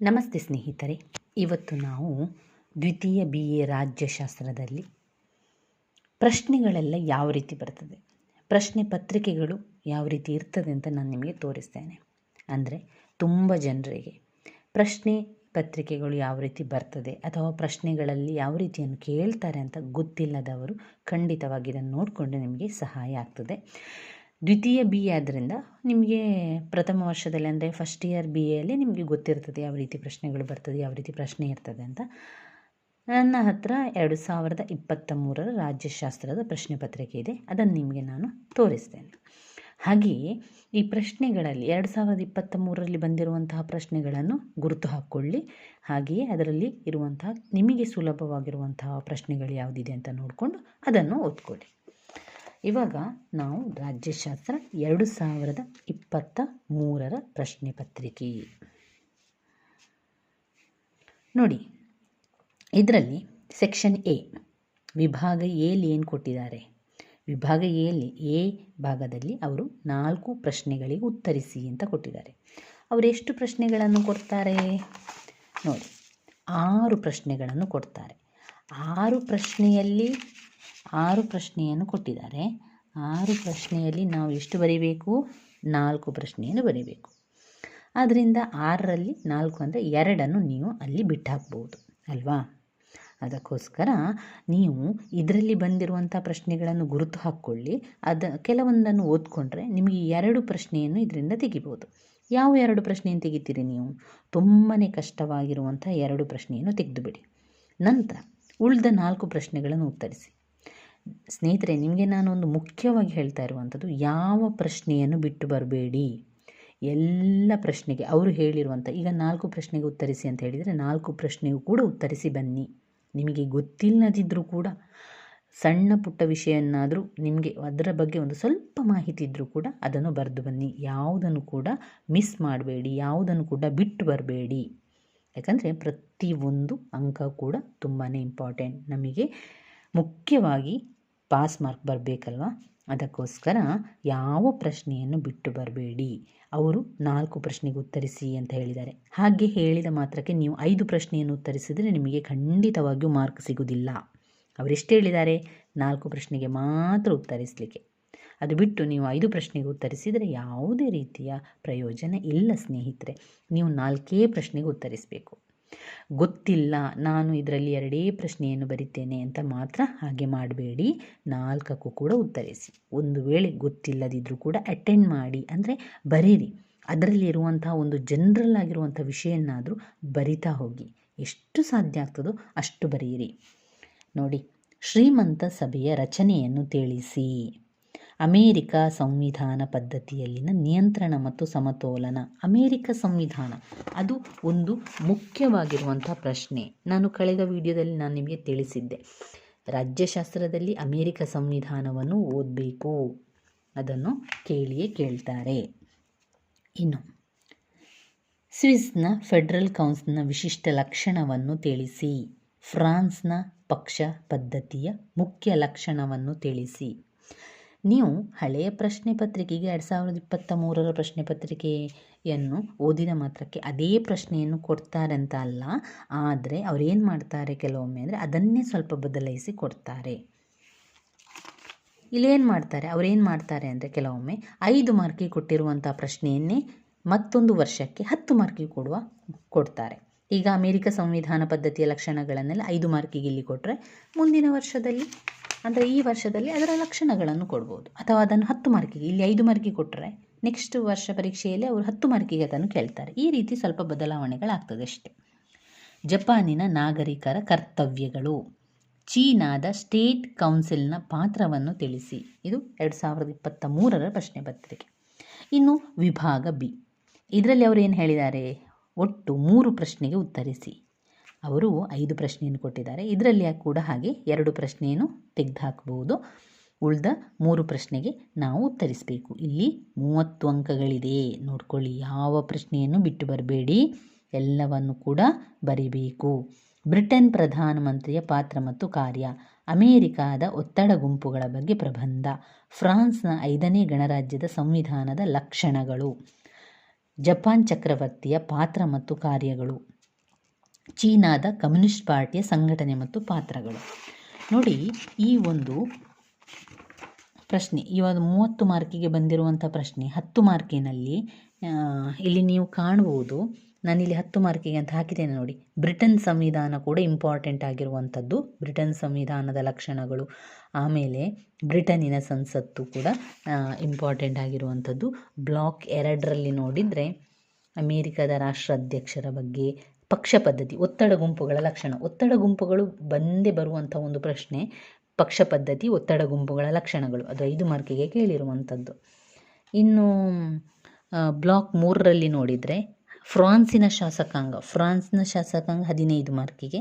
ನಮಸ್ತೆ ಸ್ನೇಹಿತರೆ. ಇವತ್ತು ನಾವು ದ್ವಿತೀಯ ಬಿ ಎ ರಾಜ್ಯಶಾಸ್ತ್ರದಲ್ಲಿ ಪ್ರಶ್ನೆಗಳೆಲ್ಲ ಯಾವ ರೀತಿ ಬರ್ತದೆ, ಪ್ರಶ್ನೆ ಪತ್ರಿಕೆಗಳು ಯಾವ ರೀತಿ ಇರ್ತದೆ ಅಂತ ನಾನು ನಿಮಗೆ ತೋರಿಸ್ತೇನೆ. ಅಂದರೆ ತುಂಬ ಜನರಿಗೆ ಪ್ರಶ್ನೆ ಪತ್ರಿಕೆಗಳು ಯಾವ ರೀತಿ ಬರ್ತದೆ ಅಥವಾ ಪ್ರಶ್ನೆಗಳಲ್ಲಿ ಯಾವ ರೀತಿಯನ್ನು ಕೇಳ್ತಾರೆ ಅಂತ ಗೊತ್ತಿಲ್ಲದವರು ಖಂಡಿತವಾಗಿ ಇದನ್ನು ನೋಡಿಕೊಂಡು ನಿಮಗೆ ಸಹಾಯ ಆಗ್ತದೆ. ದ್ವಿತೀಯ ಬಿ ಎ ಆದ್ದರಿಂದ ನಿಮಗೆ ಪ್ರಥಮ ವರ್ಷದಲ್ಲಿ ಅಂದರೆ ಫಸ್ಟ್ ಇಯರ್ ಬಿ ಎಲ್ಲಿ ನಿಮಗೆ ಗೊತ್ತಿರ್ತದೆ ಯಾವ ರೀತಿ ಪ್ರಶ್ನೆಗಳು ಬರ್ತದೆ, ಯಾವ ರೀತಿ ಪ್ರಶ್ನೆ ಇರ್ತದೆ ಅಂತ. ನನ್ನ ಹತ್ರ ಎರಡು ಸಾವಿರದ ಇಪ್ಪತ್ತ ಮೂರರ ರಾಜ್ಯಶಾಸ್ತ್ರದ ಪ್ರಶ್ನೆ ಪತ್ರಿಕೆ ಇದೆ. ಅದನ್ನು ನಿಮಗೆ ನಾನು ತೋರಿಸ್ತೇನೆ. ಹಾಗೆಯೇ ಈ ಪ್ರಶ್ನೆಗಳಲ್ಲಿ ಎರಡು ಸಾವಿರದ ಇಪ್ಪತ್ತ ಮೂರರಲ್ಲಿ ಬಂದಿರುವಂತಹ ಪ್ರಶ್ನೆಗಳನ್ನು ಗುರುತು ಹಾಕ್ಕೊಳ್ಳಿ. ಹಾಗೆಯೇ ಅದರಲ್ಲಿ ಇರುವಂತಹ ನಿಮಗೆ ಸುಲಭವಾಗಿರುವಂತಹ ಪ್ರಶ್ನೆಗಳು ಯಾವುದಿದೆ ಅಂತ ನೋಡಿಕೊಂಡು ಅದನ್ನು ಓದ್ಕೊಳ್ಳಿ. ಇವಾಗ ನಾವು ರಾಜ್ಯಶಾಸ್ತ್ರ ಎರಡು ಸಾವಿರದ ಇಪ್ಪತ್ತ ಮೂರರ ಪ್ರಶ್ನೆ ಪತ್ರಿಕೆ. ನೋಡಿ, ಇದರಲ್ಲಿ ಸೆಕ್ಷನ್ ಎ, ವಿಭಾಗ ಎಲ್ಲಿ ಏನು ಕೊಟ್ಟಿದ್ದಾರೆ? ವಿಭಾಗ ಎಲ್ಲಿ, ಎ ಭಾಗದಲ್ಲಿ ಅವರು ನಾಲ್ಕು ಪ್ರಶ್ನೆಗಳಿಗೆ ಉತ್ತರಿಸಿ ಅಂತ ಕೊಟ್ಟಿದ್ದಾರೆ. ಅವರು ಎಷ್ಟು ಪ್ರಶ್ನೆಗಳನ್ನು ಕೊಡ್ತಾರೆ? ನೋಡಿ, ಆರು ಪ್ರಶ್ನೆಗಳನ್ನು ಕೊಡ್ತಾರೆ. ಆರು ಪ್ರಶ್ನೆಯಲ್ಲಿ ಆರು ಪ್ರಶ್ನೆಯನ್ನು ಕೊಟ್ಟಿದ್ದಾರೆ. ಆರು ಪ್ರಶ್ನೆಯಲ್ಲಿ ನಾವು ಎಷ್ಟು ಬರೀಬೇಕು? ನಾಲ್ಕು ಪ್ರಶ್ನೆಯನ್ನು ಬರೀಬೇಕು. ಆದ್ದರಿಂದ ಆರರಲ್ಲಿ ನಾಲ್ಕು ಅಂದರೆ ಎರಡನ್ನು ನೀವು ಅಲ್ಲಿ ಬಿಟ್ಟು ಹಾಕ್ಬೋದು ಅಲ್ವಾ? ಅದಕ್ಕೋಸ್ಕರ ನೀವು ಇದರಲ್ಲಿ ಬಂದಿರುವಂಥ ಪ್ರಶ್ನೆಗಳನ್ನು ಗುರುತು ಹಾಕ್ಕೊಳ್ಳಿ. ಅದ ಕೆಲವೊಂದನ್ನು ಓದ್ಕೊಂಡ್ರೆ ನಿಮಗೆ ಎರಡು ಪ್ರಶ್ನೆಯನ್ನು ಇದರಿಂದ ತೆಗಿಬೋದು. ಯಾವ ಎರಡು ಪ್ರಶ್ನೆಯನ್ನು ತೆಗಿತೀರಿ ನೀವು? ತುಂಬಾ ಕಷ್ಟವಾಗಿರುವಂಥ ಎರಡು ಪ್ರಶ್ನೆಯನ್ನು ತೆಗೆದುಬಿಡಿ. ನಂತರ ಉಳಿದ ನಾಲ್ಕು ಪ್ರಶ್ನೆಗಳನ್ನು ಉತ್ತರಿಸಿ. ಸ್ನೇಹಿತರೆ, ನಿಮಗೆ ನಾನೊಂದು ಮುಖ್ಯವಾಗಿ ಹೇಳ್ತಾ ಇರುವಂಥದ್ದು, ಯಾವ ಪ್ರಶ್ನೆಯನ್ನು ಬಿಟ್ಟು ಬರಬೇಡಿ. ಎಲ್ಲ ಪ್ರಶ್ನೆಗೆ, ಅವರು ಹೇಳಿರುವಂಥ, ಈಗ ನಾಲ್ಕು ಪ್ರಶ್ನೆಗೆ ಉತ್ತರಿಸಿ ಅಂತ ಹೇಳಿದರೆ, ನಾಲ್ಕು ಪ್ರಶ್ನೆಗೂ ಕೂಡ ಉತ್ತರಿಸಿ ಬನ್ನಿ. ನಿಮಗೆ ಗೊತ್ತಿಲ್ಲದಿದ್ದರೂ ಕೂಡ, ಸಣ್ಣ ಪುಟ್ಟ ವಿಷಯನ್ನಾದರೂ ನಿಮಗೆ ಅದರ ಬಗ್ಗೆ ಒಂದು ಸ್ವಲ್ಪ ಮಾಹಿತಿ ಇದ್ದರೂ ಕೂಡ ಅದನ್ನು ಬರೆದು ಬನ್ನಿ. ಯಾವುದನ್ನು ಕೂಡ ಮಿಸ್ ಮಾಡಬೇಡಿ, ಯಾವುದನ್ನು ಕೂಡ ಬಿಟ್ಟು ಬರಬೇಡಿ. ಯಾಕಂದರೆ ಪ್ರತಿಯೊಂದು ಅಂಕ ಕೂಡ ತುಂಬಾ ಇಂಪಾರ್ಟೆಂಟ್ ನಮಗೆ ಮುಖ್ಯವಾಗಿ ಪಾಸ್ ಮಾರ್ಕ್ ಬರಬೇಕಲ್ವ? ಅದಕ್ಕೋಸ್ಕರ ಯಾವ ಪ್ರಶ್ನೆಯನ್ನು ಬಿಟ್ಟು ಬರಬೇಡಿ. ಅವರು ನಾಲ್ಕು ಪ್ರಶ್ನೆಗೆ ಉತ್ತರಿಸಿ ಅಂತ ಹೇಳಿದ್ದಾರೆ. ಹಾಗೆ ಹೇಳಿದ ಮಾತ್ರಕ್ಕೆ ನೀವು ಐದು ಪ್ರಶ್ನೆಯನ್ನು ಉತ್ತರಿಸಿದರೆ ನಿಮಗೆ ಖಂಡಿತವಾಗಿಯೂ ಮಾರ್ಕ್ ಸಿಗುವುದಿಲ್ಲ. ಅವರೆಷ್ಟು ಹೇಳಿದ್ದಾರೆ? ನಾಲ್ಕು ಪ್ರಶ್ನೆಗೆ ಮಾತ್ರ ಉತ್ತರಿಸಲಿಕ್ಕೆ. ಅದು ಬಿಟ್ಟು ನೀವು ಐದು ಪ್ರಶ್ನೆಗೆ ಉತ್ತರಿಸಿದರೆ ಯಾವುದೇ ರೀತಿಯ ಪ್ರಯೋಜನ ಇಲ್ಲ ಸ್ನೇಹಿತರೆ. ನೀವು ನಾಲ್ಕೇ ಪ್ರಶ್ನೆಗೆ ಉತ್ತರಿಸಬೇಕು. ಗೊತ್ತಿಲ್ಲ, ನಾನು ಇದರಲ್ಲಿ ಎರಡೇ ಪ್ರಶ್ನೆಯನ್ನು ಬರಿತೇನೆ ಅಂತ ಮಾತ್ರ ಹಾಗೆ ಮಾಡಬೇಡಿ. ನಾಲ್ಕಕ್ಕೂ ಕೂಡ ಉತ್ತರಿಸಿ. ಒಂದು ವೇಳೆ ಗೊತ್ತಿಲ್ಲದಿದ್ದರೂ ಕೂಡ ಅಟೆಂಡ್ ಮಾಡಿ ಅಂದರೆ ಬರೀರಿ. ಅದರಲ್ಲಿ ಇರುವಂತಹ ಒಂದು ಜನರಲ್ ಆಗಿರುವಂಥ ವಿಷಯನ್ನಾದರೂ ಬರಿತಾ ಹೋಗಿ. ಎಷ್ಟು ಸಾಧ್ಯ ಆಗ್ತದೋ ಅಷ್ಟು ಬರೆಯಿರಿ ನೋಡಿ, ಶ್ರೀಮಂತ ಸಭೆಯ ರಚನೆಯನ್ನು ತಿಳಿಸಿ. ಅಮೇರಿಕ ಸಂವಿಧಾನ ಪದ್ಧತಿಯಲ್ಲಿನ ನಿಯಂತ್ರಣ ಮತ್ತು ಸಮತೋಲನ. ಅಮೇರಿಕ ಸಂವಿಧಾನ, ಅದು ಒಂದು ಮುಖ್ಯವಾಗಿರುವಂಥ ಪ್ರಶ್ನೆ. ನಾನು ಕಳೆದ ವಿಡಿಯೋದಲ್ಲಿ ನಾನು ನಿಮಗೆ ತಿಳಿಸಿದ್ದೆ. ರಾಜ್ಯಶಾಸ್ತ್ರದಲ್ಲಿ ಅಮೇರಿಕ ಸಂವಿಧಾನವನ್ನು ಓದಬೇಕು. ಅದನ್ನು ಕೇಳಿಯೇ ಕೇಳ್ತಾರೆ. ಇನ್ನು, ಸ್ವಿಸ್ನ ಫೆಡರಲ್ ಕೌನ್ಸಿಲ್ನ ವಿಶಿಷ್ಟ ಲಕ್ಷಣವನ್ನು ತಿಳಿಸಿ. ಫ್ರಾನ್ಸ್ನ ಪಕ್ಷ ಪದ್ಧತಿಯ ಮುಖ್ಯ ಲಕ್ಷಣವನ್ನು ತಿಳಿಸಿ. ನೀವು ಹಳೆಯ ಪ್ರಶ್ನೆ ಪತ್ರಿಕೆಗೆ ಎರಡು ಸಾವಿರದ ಇಪ್ಪತ್ತ ಮೂರರ ಪ್ರಶ್ನೆ ಪತ್ರಿಕೆಯನ್ನು ಓದಿದ ಮಾತ್ರಕ್ಕೆ ಅದೇ ಪ್ರಶ್ನೆಯನ್ನು ಕೊಡ್ತಾರೆ ಅಂತ ಅಲ್ಲ. ಆದರೆ ಅವರೇನು ಮಾಡ್ತಾರೆ ಕೆಲವೊಮ್ಮೆ ಅಂದರೆ ಅದನ್ನೇ ಸ್ವಲ್ಪ ಬದಲಾಯಿಸಿ ಕೊಡ್ತಾರೆ. ಇಲ್ಲೇನು ಮಾಡ್ತಾರೆ? ಅವರೇನು ಮಾಡ್ತಾರೆ ಅಂದರೆ ಕೆಲವೊಮ್ಮೆ ಐದು ಮಾರ್ಕಿಗೆ ಕೊಟ್ಟಿರುವಂಥ ಪ್ರಶ್ನೆಯನ್ನೇ ಮತ್ತೊಂದು ವರ್ಷಕ್ಕೆ ಹತ್ತು ಮಾರ್ಕಿಗೆ ಕೊಡುವ, ಕೊಡ್ತಾರೆ. ಈಗ ಅಮೇರಿಕ ಸಂವಿಧಾನ ಪದ್ಧತಿಯ ಲಕ್ಷಣಗಳನ್ನೆಲ್ಲ ಐದು ಮಾರ್ಕಿಗೆ ಇಲ್ಲಿ ಕೊಟ್ಟರೆ ಮುಂದಿನ ವರ್ಷದಲ್ಲಿ ಅಂದರೆ ಈ ವರ್ಷದಲ್ಲಿ ಅದರ ಲಕ್ಷಣಗಳನ್ನು ಕೊಡ್ಬೋದು. ಅಥವಾ ಅದನ್ನು ಹತ್ತು ಮಾರ್ಕಿಗೆ, ಇಲ್ಲಿ ಐದು ಮಾರ್ಕಿಗೆ ಕೊಟ್ಟರೆ ನೆಕ್ಸ್ಟ್ ವರ್ಷ ಪರೀಕ್ಷೆಯಲ್ಲಿ ಅವರು ಹತ್ತು ಮಾರ್ಕಿಗೆ ಅದನ್ನು ಕೇಳ್ತಾರೆ. ಈ ರೀತಿ ಸ್ವಲ್ಪ ಬದಲಾವಣೆಗಳಾಗ್ತದೆ ಅಷ್ಟೆ. ಜಪಾನಿನ ನಾಗರಿಕರ ಕರ್ತವ್ಯಗಳು. ಚೀನಾದ ಸ್ಟೇಟ್ ಕೌನ್ಸಿಲ್ನ ಪಾತ್ರವನ್ನು ತಿಳಿಸಿ. ಇದು ಎರಡು ಸಾವಿರದ ಇಪ್ಪತ್ತ ಮೂರರ ಪ್ರಶ್ನೆ ಪತ್ರಿಕೆ. ಇನ್ನು ವಿಭಾಗ ಬಿ. ಇದರಲ್ಲಿ ಅವರು ಏನು ಹೇಳಿದ್ದಾರೆ? ಒಟ್ಟು ಮೂರು ಪ್ರಶ್ನೆಗೆ ಉತ್ತರಿಸಿ. ಅವರು ಐದು ಪ್ರಶ್ನೆಯನ್ನು ಕೊಟ್ಟಿದ್ದಾರೆ. ಇದರಲ್ಲಿ ಕೂಡ ಹಾಗೆ ಎರಡು ಪ್ರಶ್ನೆಯನ್ನು ತೆಗೆದುಹಾಕಬಹುದು ಉಳಿದ ಮೂರು ಪ್ರಶ್ನೆಗೆ ನಾವು ಉತ್ತರಿಸಬೇಕು. ಇಲ್ಲಿ ಮೂವತ್ತು ಅಂಕಗಳಿದೆ. ನೋಡ್ಕೊಳ್ಳಿ, ಯಾವ ಪ್ರಶ್ನೆಯನ್ನು ಬಿಟ್ಟು ಬರಬೇಡಿ. ಎಲ್ಲವನ್ನು ಕೂಡ ಬರಿಬೇಕು. ಬ್ರಿಟನ್ ಪ್ರಧಾನಮಂತ್ರಿಯ ಪಾತ್ರ ಮತ್ತು ಕಾರ್ಯ, ಅಮೇರಿಕಾದ ಒತ್ತಡ ಗುಂಪುಗಳ ಬಗ್ಗೆ ಪ್ರಬಂಧ, ಫ್ರಾನ್ಸ್ನ ಐದನೇ ಗಣರಾಜ್ಯದ ಸಂವಿಧಾನದ ಲಕ್ಷಣಗಳು, ಜಪಾನ್ ಚಕ್ರವರ್ತಿಯ ಪಾತ್ರ ಮತ್ತು ಕಾರ್ಯಗಳು. ಚೀನಾದ ಕಮ್ಯುನಿಸ್ಟ್ ಪಾರ್ಟಿಯ ಸಂಘಟನೆ ಮತ್ತು ಪಾತ್ರಗಳು. ನೋಡಿ, ಈ ಒಂದು ಪ್ರಶ್ನೆ, ಈ ಒಂದು ಮೂವತ್ತು ಮಾರ್ಕಿಗೆ ಬಂದಿರುವಂಥ ಪ್ರಶ್ನೆ, ಹತ್ತು ಮಾರ್ಕಿನಲ್ಲಿ ಇಲ್ಲಿ ನೀವು ಕಾಣಬಹುದು, ನಾನಿಲ್ಲಿ ಹತ್ತು ಮಾರ್ಕಿಗೆ ಅಂತ ಹಾಕಿದ್ದೇನೆ ನೋಡಿ. ಬ್ರಿಟನ್ ಸಂವಿಧಾನ ಕೂಡ ಇಂಪಾರ್ಟೆಂಟ್ ಆಗಿರುವಂಥದ್ದು, ಬ್ರಿಟನ್ ಸಂವಿಧಾನದ ಲಕ್ಷಣಗಳು, ಆಮೇಲೆ ಬ್ರಿಟನ್ನಿನ ಸಂಸತ್ತು ಕೂಡ ಇಂಪಾರ್ಟೆಂಟ್ ಆಗಿರುವಂಥದ್ದು. ಬ್ಲಾಕ್ ಎರಡರಲ್ಲಿ ನೋಡಿದರೆ, ಅಮೇರಿಕದ ರಾಷ್ಟ್ರಾಧ್ಯಕ್ಷರ ಬಗ್ಗೆ ಪಕ್ಷ ಪದ್ಧತಿ, ಒತ್ತಡ ಗುಂಪುಗಳ ಲಕ್ಷಣ. ಒತ್ತಡ ಗುಂಪುಗಳು ಬಂದೇ ಬರುವಂಥ ಒಂದು ಪ್ರಶ್ನೆ, ಪಕ್ಷ ಪದ್ಧತಿ, ಒತ್ತಡ ಗುಂಪುಗಳ ಲಕ್ಷಣಗಳು. ಅದು ಐದು ಮಾರ್ಕಿಗೆ ಕೇಳಿರುವಂಥದ್ದು. ಇನ್ನು ಬ್ಲಾಕ್ ಮೂರರಲ್ಲಿ ನೋಡಿದರೆ, ಫ್ರಾನ್ಸಿನ ಶಾಸಕಾಂಗ. ಫ್ರಾನ್ಸ್ನ ಶಾಸಕಾಂಗ ಹದಿನೈದು ಮಾರ್ಕಿಗೆ.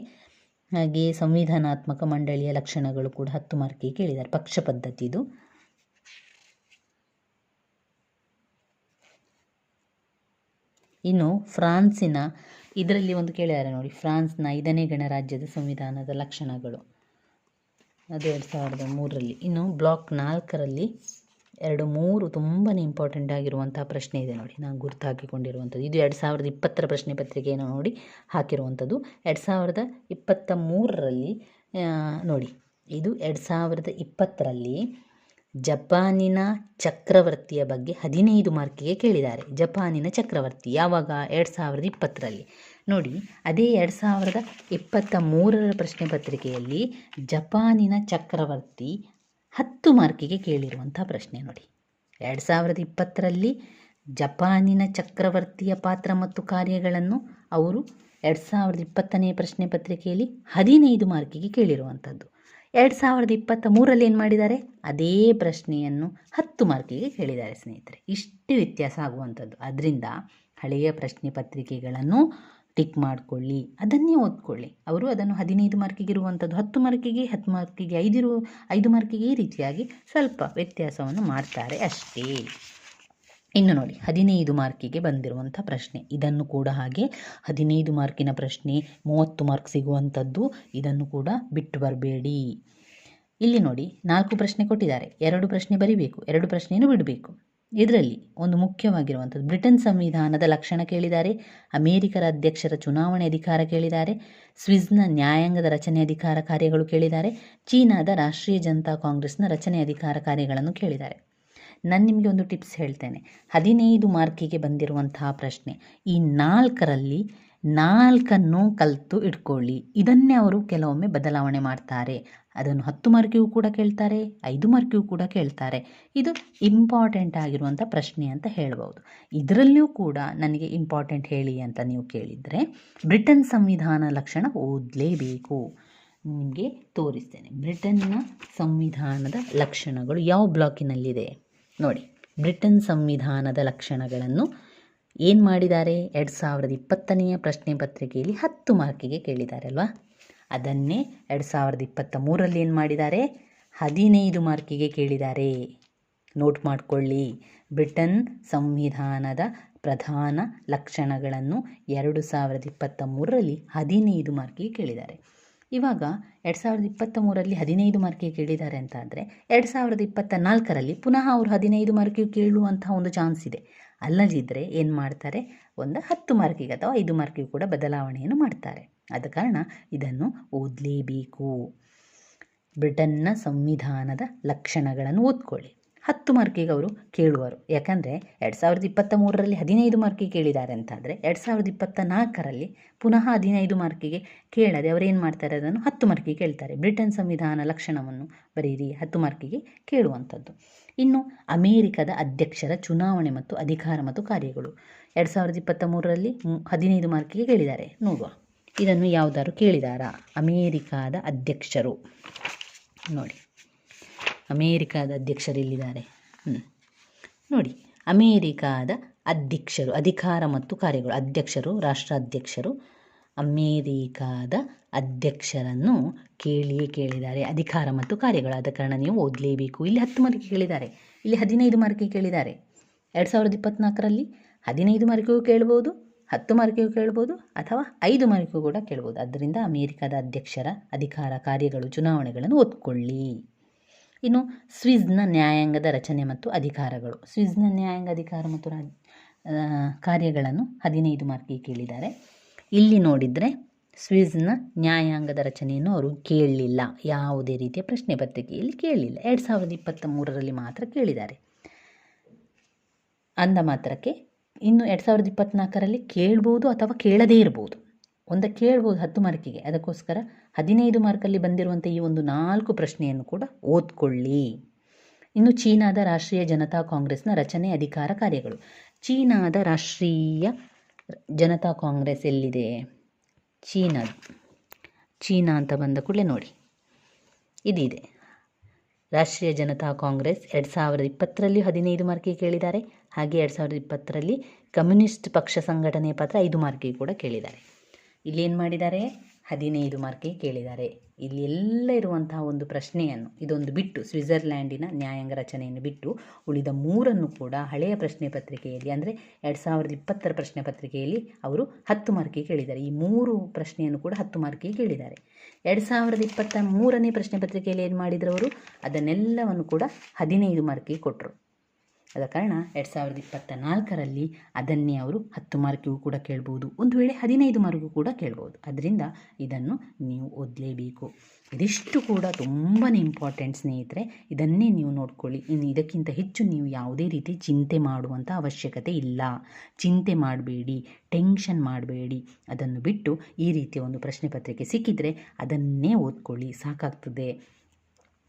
ಹಾಗೆ ಸಂವಿಧಾನಾತ್ಮಕ ಮಂಡಳಿಯ ಲಕ್ಷಣಗಳು ಕೂಡ ಹತ್ತು ಮಾರ್ಕಿಗೆ ಕೇಳಿದ್ದಾರೆ. ಪಕ್ಷ ಪದ್ಧತಿದು. ಇನ್ನು, ಫ್ರಾನ್ಸಿನ ಇದರಲ್ಲಿ ಒಂದು ಕೇಳಿದ್ದಾರೆ ನೋಡಿ, ಫ್ರಾನ್ಸ್ನ ಐದನೇ ಗಣರಾಜ್ಯದ ಸಂವಿಧಾನದ ಲಕ್ಷಣಗಳು. ಅದು ಎರಡು ಸಾವಿರದ ಮೂರರಲ್ಲಿ. ಇನ್ನು ಬ್ಲಾಕ್ ನಾಲ್ಕರಲ್ಲಿ ಎರಡು ಮೂರು ತುಂಬಾ ಇಂಪಾರ್ಟೆಂಟ್ ಆಗಿರುವಂಥ ಪ್ರಶ್ನೆ ಇದೆ ನೋಡಿ. ನಾನು ಗುರ್ತು ಹಾಕಿಕೊಂಡಿರುವಂಥದ್ದು ಇದು ಎರಡು ಸಾವಿರದ ಇಪ್ಪತ್ತರ ಪ್ರಶ್ನೆ ಪತ್ರಿಕೆಯನ್ನು ನೋಡಿ ಹಾಕಿರುವಂಥದ್ದು. ಎರಡು ಸಾವಿರದ ಇಪ್ಪತ್ತ ಮೂರರಲ್ಲಿ ನೋಡಿ, ಇದು ಎರಡು ಸಾವಿರದ ಇಪ್ಪತ್ತರಲ್ಲಿ ಜಪಾನಿನ ಚಕ್ರವರ್ತಿಯ ಬಗ್ಗೆ ಹದಿನೈದು ಮಾರ್ಕಿಗೆ ಕೇಳಿದ್ದಾರೆ. ಜಪಾನಿನ ಚಕ್ರವರ್ತಿ ಯಾವಾಗ? ಎರಡು ಸಾವಿರದ ಇಪ್ಪತ್ತರಲ್ಲಿ. ನೋಡಿ, ಅದೇ ಎರಡು ಸಾವಿರದ ಇಪ್ಪತ್ತ ಮೂರರ ಪ್ರಶ್ನೆ ಪತ್ರಿಕೆಯಲ್ಲಿ ಜಪಾನಿನ ಚಕ್ರವರ್ತಿ ಹತ್ತು ಮಾರ್ಕಿಗೆ ಕೇಳಿರುವಂಥ ಪ್ರಶ್ನೆ ನೋಡಿ. ಎರಡು ಸಾವಿರದ ಇಪ್ಪತ್ತರಲ್ಲಿ ಜಪಾನಿನ ಚಕ್ರವರ್ತಿಯ ಪಾತ್ರ ಮತ್ತು ಕಾರ್ಯಗಳನ್ನು ಅವರು ಎರಡು ಸಾವಿರದ ಇಪ್ಪತ್ತನೇ ಪ್ರಶ್ನೆ ಪತ್ರಿಕೆಯಲ್ಲಿ ಹದಿನೈದು ಮಾರ್ಕಿಗೆ ಕೇಳಿರುವಂಥದ್ದು ಎರಡು ಸಾವಿರದ ಇಪ್ಪತ್ತ ಮೂರಲ್ಲಿ ಏನು ಮಾಡಿದ್ದಾರೆ? ಅದೇ ಪ್ರಶ್ನೆಯನ್ನು ಹತ್ತು ಮಾರ್ಕಿಗೆ ಕೇಳಿದ್ದಾರೆ ಸ್ನೇಹಿತರೆ. ಇಷ್ಟು ವ್ಯತ್ಯಾಸ ಆಗುವಂಥದ್ದು. ಅದರಿಂದ ಹಳೆಯ ಪ್ರಶ್ನೆ ಪತ್ರಿಕೆಗಳನ್ನು ಟಿಕ್ ಮಾಡಿಕೊಳ್ಳಿ, ಅದನ್ನೇ ಓದ್ಕೊಳ್ಳಿ. ಅವರು ಅದನ್ನು ಹದಿನೈದು ಮಾರ್ಕಿಗೆ ಇರುವಂಥದ್ದು. ಹತ್ತು ಮಾರ್ಕಿಗೆ ಹತ್ತು ಮಾರ್ಕಿಗೆ, ಐದಿರು, ಐದು ಮಾರ್ಕಿಗೆ ಈ ರೀತಿಯಾಗಿ ಸ್ವಲ್ಪ ವ್ಯತ್ಯಾಸವನ್ನು ಮಾಡ್ತಾರೆ ಅಷ್ಟೇ. ಇನ್ನು ನೋಡಿ, ಹದಿನೈದು ಮಾರ್ಕಿಗೆ ಬಂದಿರುವಂಥ ಪ್ರಶ್ನೆ. ಇದನ್ನು ಕೂಡ ಹಾಗೆ ಹದಿನೈದು ಮಾರ್ಕಿನ ಪ್ರಶ್ನೆ, ಮೂವತ್ತು ಮಾರ್ಕ್ ಸಿಗುವಂಥದ್ದು ಇದನ್ನು ಕೂಡ ಬಿಟ್ಟು ಬರಬೇಡಿ. ಇಲ್ಲಿ ನೋಡಿ, ನಾಲ್ಕು ಪ್ರಶ್ನೆ ಕೊಟ್ಟಿದ್ದಾರೆ. ಎರಡು ಪ್ರಶ್ನೆ ಬರಿಬೇಕು, ಎರಡು ಪ್ರಶ್ನೆಯನ್ನು ಬಿಡಬೇಕು. ಇದರಲ್ಲಿ ಒಂದು ಮುಖ್ಯವಾಗಿರುವಂಥದ್ದು, ಬ್ರಿಟನ್ ಸಂವಿಧಾನದ ಲಕ್ಷಣ ಕೇಳಿದ್ದಾರೆ, ಅಮೇರಿಕರ ಅಧ್ಯಕ್ಷರ ಚುನಾವಣೆ ಅಧಿಕಾರ ಕೇಳಿದ್ದಾರೆ, ಸ್ವಿಸ್ನ ನ್ಯಾಯಾಂಗದ ರಚನೆ ಅಧಿಕಾರ ಕಾರ್ಯಗಳು ಕೇಳಿದ್ದಾರೆ, ಚೀನಾದ ರಾಷ್ಟ್ರೀಯ ಜನತಾ ಕಾಂಗ್ರೆಸ್ನ ರಚನೆ ಅಧಿಕಾರ ಕಾರ್ಯಗಳನ್ನು ಕೇಳಿದ್ದಾರೆ. ನಾನು ನಿಮಗೆ ಒಂದು ಟಿಪ್ಸ್ ಹೇಳ್ತೇನೆ. ಹದಿನೈದು ಮಾರ್ಕಿಗೆ ಬಂದಿರುವಂತಹ ಪ್ರಶ್ನೆ. ಈ ನಾಲ್ಕರಲ್ಲಿ ನಾಲ್ಕನ್ನು ಕಲಿತು ಇಟ್ಕೊಳ್ಳಿ. ಇದನ್ನೇ ಅವರು ಕೆಲವೊಮ್ಮೆ ಬದಲಾವಣೆ ಮಾಡ್ತಾರೆ. ಅದನ್ನು ಹತ್ತು ಮಾರ್ಕಿಗೂ ಕೂಡ ಕೇಳ್ತಾರೆ, ಐದು ಮಾರ್ಕಿಗೂ ಕೂಡ ಕೇಳ್ತಾರೆ. ಇದು ಇಂಪಾರ್ಟೆಂಟ್ ಆಗಿರುವಂಥ ಪ್ರಶ್ನೆ ಅಂತ ಹೇಳ್ಬೋದು. ಇದರಲ್ಲಿಯೂ ಕೂಡ ನನಗೆ ಇಂಪಾರ್ಟೆಂಟ್ ಹೇಳಿ ಅಂತ ನೀವು ಕೇಳಿದರೆ, ಬ್ರಿಟನ್ ಸಂವಿಧಾನ ಲಕ್ಷಣ ಓದಲೇಬೇಕು. ನಿಮಗೆ ತೋರಿಸ್ತೇನೆ. ಬ್ರಿಟನ್ನ ಸಂವಿಧಾನದ ಲಕ್ಷಣಗಳು ಯಾವ ಬ್ಲಾಕಿನಲ್ಲಿದೆ ನೋಡಿ, ಬ್ರಿಟನ್ ಸಂವಿಧಾನದ ಲಕ್ಷಣಗಳನ್ನು ಏನು ಮಾಡಿದ್ದಾರೆ? ಎರಡು ಸಾವಿರದ ಇಪ್ಪತ್ತನೆಯ ಪ್ರಶ್ನೆ ಪತ್ರಿಕೆಯಲ್ಲಿ ಹತ್ತು ಮಾರ್ಕಿಗೆ ಕೇಳಿದ್ದಾರೆ ಅಲ್ವಾ? ಅದನ್ನೇ ಎರಡು ಸಾವಿರದ ಇಪ್ಪತ್ತ ಮೂರಲ್ಲಿ ಏನು ಮಾಡಿದ್ದಾರೆ? ಹದಿನೈದು ಮಾರ್ಕಿಗೆ ಕೇಳಿದ್ದಾರೆ. ನೋಟ್ ಮಾಡಿಕೊಳ್ಳಿ. ಬ್ರಿಟನ್ ಸಂವಿಧಾನದ ಪ್ರಧಾನ ಲಕ್ಷಣಗಳನ್ನು ಎರಡು ಸಾವಿರದ ಇಪ್ಪತ್ತ ಮೂರರಲ್ಲಿ ಹದಿನೈದು ಮಾರ್ಕಿಗೆ ಕೇಳಿದ್ದಾರೆ. ಇವಾಗ ಎರಡು ಸಾವಿರದ ಇಪ್ಪತ್ತ ಮೂರರಲ್ಲಿ ಹದಿನೈದು ಮಾರ್ಕಿಗೆ ಕೇಳಿದ್ದಾರೆ ಅಂತ ಅಂದರೆ ಎರಡು ಸಾವಿರದ ಇಪ್ಪತ್ತ ನಾಲ್ಕರಲ್ಲಿ ಪುನಃ ಅವರು ಹದಿನೈದು ಮಾರ್ಕಿಗೆ ಕೇಳುವಂತಹ ಒಂದು ಚಾನ್ಸ್ ಇದೆ. ಅಲ್ಲದಿದ್ದರೆ ಏನು ಮಾಡ್ತಾರೆ? ಒಂದು ಹತ್ತು ಮಾರ್ಕಿಗೆ ಅಥವಾ ಐದು ಮಾರ್ಕಿಗೆ ಕೂಡ ಬದಲಾವಣೆಯನ್ನು ಮಾಡ್ತಾರೆ. ಆದ ಕಾರಣ ಇದನ್ನು ಓದಲೇಬೇಕು. ಬ್ರಿಟನ್ನ ಸಂವಿಧಾನದ ಲಕ್ಷಣಗಳನ್ನು ಓದ್ಕೊಳ್ಳಿ. ಹತ್ತು ಮಾರ್ಕಿಗೆ ಅವರು ಕೇಳುವರು. ಯಾಕಂದರೆ ಎರಡು ಸಾವಿರದ ಇಪ್ಪತ್ತ ಮೂರರಲ್ಲಿ ಹದಿನೈದು ಮಾರ್ಕಿಗೆ ಕೇಳಿದ್ದಾರೆ ಅಂತಾದರೆ ಎರಡು ಸಾವಿರದ ಇಪ್ಪತ್ತ ನಾಲ್ಕರಲ್ಲಿ ಪುನಃ ಹದಿನೈದು ಮಾರ್ಕಿಗೆ ಕೇಳದೆ ಅವರೇನು ಮಾಡ್ತಾರೆ? ಅದನ್ನು ಹತ್ತು ಮಾರ್ಕಿಗೆ ಕೇಳ್ತಾರೆ. ಬ್ರಿಟನ್ ಸಂವಿಧಾನ ಲಕ್ಷಣವನ್ನು ಬರೀರಿ, ಹತ್ತು ಮಾರ್ಕಿಗೆ ಕೇಳುವಂಥದ್ದು. ಇನ್ನು ಅಮೇರಿಕದ ಅಧ್ಯಕ್ಷರ ಚುನಾವಣೆ ಮತ್ತು ಅಧಿಕಾರ ಮತ್ತು ಕಾರ್ಯಗಳು. ಎರಡು ಸಾವಿರದ ಇಪ್ಪತ್ತ ಮೂರರಲ್ಲಿ ಹದಿನೈದು ಮಾರ್ಕಿಗೆ ಕೇಳಿದ್ದಾರೆ. ನೋಡುವ. ಇದನ್ನು ಯಾವುದಾದ್ರು ಕೇಳಿದಾರಾ? ಅಮೇರಿಕಾದ ಅಧ್ಯಕ್ಷರು. ನೋಡಿ. ಅಮೇರಿಕಾದ ಅಧ್ಯಕ್ಷರು ಹ್ಞೂ. ನೋಡಿ, ಅಮೇರಿಕಾದ ಅಧ್ಯಕ್ಷರು, ಅಧಿಕಾರ ಮತ್ತು ಕಾರ್ಯಗಳು, ಅಧ್ಯಕ್ಷರು, ರಾಷ್ಟ್ರಾಧ್ಯಕ್ಷರು, ಅಮೇರಿಕಾದ ಅಧ್ಯಕ್ಷರನ್ನು ಕೇಳಿಯೇ ಕೇಳಿದ್ದಾರೆ. ಅಧಿಕಾರ ಮತ್ತು ಕಾರ್ಯಗಳು ಆದ ಕಾರಣ ನೀವು ಓದಲೇಬೇಕು. ಇಲ್ಲಿ ಹತ್ತು ಮಾರ್ಕಿಗೆ ಕೇಳಿದ್ದಾರೆ. ಇಲ್ಲಿ ಹದಿನೈದು ಮಾರ್ಕಿಗೆ ಕೇಳಿದ್ದಾರೆ. ಎರಡು ಸಾವಿರದ ಇಪ್ಪತ್ತ್ನಾಲ್ಕರಲ್ಲಿ ಹದಿನೈದು ಮಾರ್ಕಿಗೂ ಕೇಳ್ಬೋದು, ಹತ್ತು ಮಾರ್ಕಿಗೂ ಕೇಳ್ಬೋದು, ಅಥವಾ ಐದು ಮಾರ್ಕಿಗೂ ಕೂಡ ಕೇಳ್ಬೋದು. ಅದರಿಂದ ಅಮೇರಿಕಾದ ಅಧ್ಯಕ್ಷರ ಅಧಿಕಾರ ಕಾರ್ಯಗಳು, ಚುನಾವಣೆಗಳನ್ನು ಓದ್ಕೊಳ್ಳಿ. ಇನ್ನು ಸ್ವಿಸ್ನ ನ್ಯಾಯಾಂಗದ ರಚನೆ ಮತ್ತು ಅಧಿಕಾರಗಳು. ಸ್ವಿಸ್ನ ನ್ಯಾಯಾಂಗ, ಅಧಿಕಾರ ಮತ್ತು ರಾ ಕಾರ್ಯಗಳನ್ನು ಹದಿನೈದು ಮಾರ್ಕಿಗೆ ಕೇಳಿದ್ದಾರೆ. ಇಲ್ಲಿ ನೋಡಿದರೆ ಸ್ವಿಸ್ನ ನ್ಯಾಯಾಂಗದ ರಚನೆಯನ್ನು ಅವರು ಕೇಳಲಿಲ್ಲ. ಯಾವುದೇ ರೀತಿಯ ಪ್ರಶ್ನೆ ಪತ್ರಿಕೆಯಲ್ಲಿ ಕೇಳಲಿಲ್ಲ. ಎರಡು ಸಾವಿರದ ಇಪ್ಪತ್ತ ಮೂರರಲ್ಲಿ ಮಾತ್ರ ಕೇಳಿದ್ದಾರೆ. ಅಂದ ಮಾತ್ರಕ್ಕೆ ಇನ್ನು ಎರಡು ಸಾವಿರದ ಇಪ್ಪತ್ತ್ನಾಲ್ಕರಲ್ಲಿ ಕೇಳ್ಬೋದು ಅಥವಾ ಕೇಳದೇ ಇರ್ಬೋದು. ಒಂದ ಕೇಳ್ಬೋದು ಹತ್ತು ಮಾರ್ಕಿಗೆ. ಅದಕ್ಕೋಸ್ಕರ ಹದಿನೈದು ಮಾರ್ಕಲ್ಲಿ ಬಂದಿರುವಂಥ ಈ ಒಂದು ನಾಲ್ಕು ಪ್ರಶ್ನೆಯನ್ನು ಕೂಡ ಓದ್ಕೊಳ್ಳಿ. ಇನ್ನು ಚೀನಾದ ರಾಷ್ಟ್ರೀಯ ಜನತಾ ಕಾಂಗ್ರೆಸ್ನ ರಚನೆ ಅಧಿಕಾರ ಕಾರ್ಯಗಳು. ಚೀನಾದ ರಾಷ್ಟ್ರೀಯ ಜನತಾ ಕಾಂಗ್ರೆಸ್ ಎಲ್ಲಿದೆ? ಚೀನಾ ಚೀನಾ ಅಂತ ಬಂದ ಕೂಡಲೇ ನೋಡಿ. ಇದಿದೆ. ರಾಷ್ಟ್ರೀಯ ಜನತಾ ಕಾಂಗ್ರೆಸ್ ಎರಡು ಸಾವಿರದ ಇಪ್ಪತ್ತರಲ್ಲಿ ಹದಿನೈದು ಮಾರ್ಕಿಗೆ ಕೇಳಿದ್ದಾರೆ. ಹಾಗೆ ಎರಡು ಸಾವಿರದ ಇಪ್ಪತ್ತರಲ್ಲಿ ಕಮ್ಯುನಿಸ್ಟ್ ಪಕ್ಷ ಸಂಘಟನೆ ಪತ್ರ ಐದು ಮಾರ್ಕಿಗೆ ಕೂಡ ಕೇಳಿದ್ದಾರೆ. ಇಲ್ಲಿ ಏನು ಮಾಡಿದ್ದಾರೆ ಹದಿನೈದು ಮಾರ್ಕಿಗೆ ಕೇಳಿದ್ದಾರೆ ಇಲ್ಲಿ ಎಲ್ಲ ಇರುವಂತಹ ಒಂದು ಪ್ರಶ್ನೆಯನ್ನು, ಇದೊಂದು ಬಿಟ್ಟು, ಸ್ವಿಟ್ಜರ್ಲ್ಯಾಂಡಿನ ನ್ಯಾಯಾಂಗ ರಚನೆಯನ್ನು ಬಿಟ್ಟು ಉಳಿದ ಮೂರನ್ನು ಕೂಡ ಹಳೆಯ ಪ್ರಶ್ನೆ ಪತ್ರಿಕೆಯಲ್ಲಿ, ಅಂದರೆ ಎರಡು ಸಾವಿರದ ಇಪ್ಪತ್ತರ ಪ್ರಶ್ನೆ ಪತ್ರಿಕೆಯಲ್ಲಿ ಅವರು ಹತ್ತು ಮಾರ್ಕಿಗೆ ಕೇಳಿದ್ದಾರೆ. ಈ ಮೂರು ಪ್ರಶ್ನೆಯನ್ನು ಕೂಡ ಹತ್ತು ಮಾರ್ಕಿಗೆ ಕೇಳಿದ್ದಾರೆ. ಎರಡು ಸಾವಿರದ ಇಪ್ಪತ್ತ ಮೂರನೇ ಪ್ರಶ್ನೆ ಪತ್ರಿಕೆಯಲ್ಲಿ ಏನು ಮಾಡಿದ್ರು ಅವರು? ಅದನ್ನೆಲ್ಲವನ್ನು ಕೂಡ ಹದಿನೈದು ಮಾರ್ಕಿಗೆ ಕೊಟ್ಟರು ಆದ ಕಾರಣ ಎರಡು ಸಾವಿರದ ಇಪ್ಪತ್ತ ನಾಲ್ಕರಲ್ಲಿ ಅದನ್ನೇ ಅವರು ಹತ್ತು ಮಾರ್ಕಿಗೂ ಕೂಡ ಕೇಳ್ಬೋದು. ಒಂದು ವೇಳೆ ಹದಿನೈದು ಮಾರ್ಕಿಗೂ ಕೂಡ ಕೇಳ್ಬೋದು. ಅದರಿಂದ ಇದನ್ನು ನೀವು ಓದಲೇಬೇಕು. ಇದಿಷ್ಟು ಕೂಡ ತುಂಬಾ ಇಂಪಾರ್ಟೆಂಟ್ ಸ್ನೇಹಿತರೆ, ಇದನ್ನೇ ನೀವು ನೋಡ್ಕೊಳ್ಳಿ. ಇನ್ನು ಇದಕ್ಕಿಂತ ಹೆಚ್ಚು ನೀವು ಯಾವುದೇ ರೀತಿ ಚಿಂತೆ ಮಾಡುವಂಥ ಅವಶ್ಯಕತೆ ಇಲ್ಲ. ಚಿಂತೆ ಮಾಡಬೇಡಿ, ಟೆನ್ಷನ್ ಮಾಡಬೇಡಿ. ಅದನ್ನು ಬಿಟ್ಟು ಈ ರೀತಿಯ ಒಂದು ಪ್ರಶ್ನೆ ಪತ್ರಿಕೆ ಸಿಕ್ಕಿದರೆ ಅದನ್ನೇ ಓದ್ಕೊಳ್ಳಿ. ಸಾಕಾಗ್ತದೆ.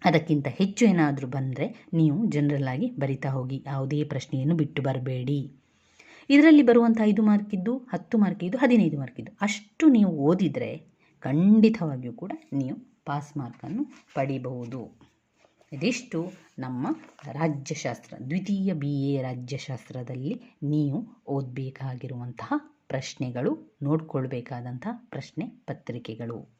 ಅದಕ್ಕಿಂತ ಹೆಚ್ಚು ಏನಾದರೂ ಬಂದರೆ ನೀವು ಜನರಲ್ ಆಗಿ ಬರಿತಾ ಹೋಗಿ, ಯಾವುದೇ ಪ್ರಶ್ನೆಯನ್ನು ಬಿಟ್ಟು ಬರಬೇಡಿ. ಇದರಲ್ಲಿ ಬರುವಂಥ ಐದು ಮಾರ್ಕಿದ್ದು ಹತ್ತು ಮಾರ್ಕಿದ್ದು ಹದಿನೈದು ಮಾರ್ಕಿದ್ದು ಅಷ್ಟು ನೀವು ಓದಿದರೆ ಖಂಡಿತವಾಗಿಯೂ ಕೂಡ ನೀವು ಪಾಸ್ ಮಾರ್ಕನ್ನು ಪಡಿಬಹುದು. ಇದಿಷ್ಟು ನಮ್ಮ ರಾಜ್ಯಶಾಸ್ತ್ರ, ದ್ವಿತೀಯ ಬಿ ಎ ರಾಜ್ಯಶಾಸ್ತ್ರದಲ್ಲಿ ನೀವು ಓದಬೇಕಾಗಿರುವಂತಹ ಪ್ರಶ್ನೆಗಳು, ನೋಡಿಕೊಳ್ಬೇಕಾದಂತಹ ಪ್ರಶ್ನೆ ಪತ್ರಿಕೆಗಳು.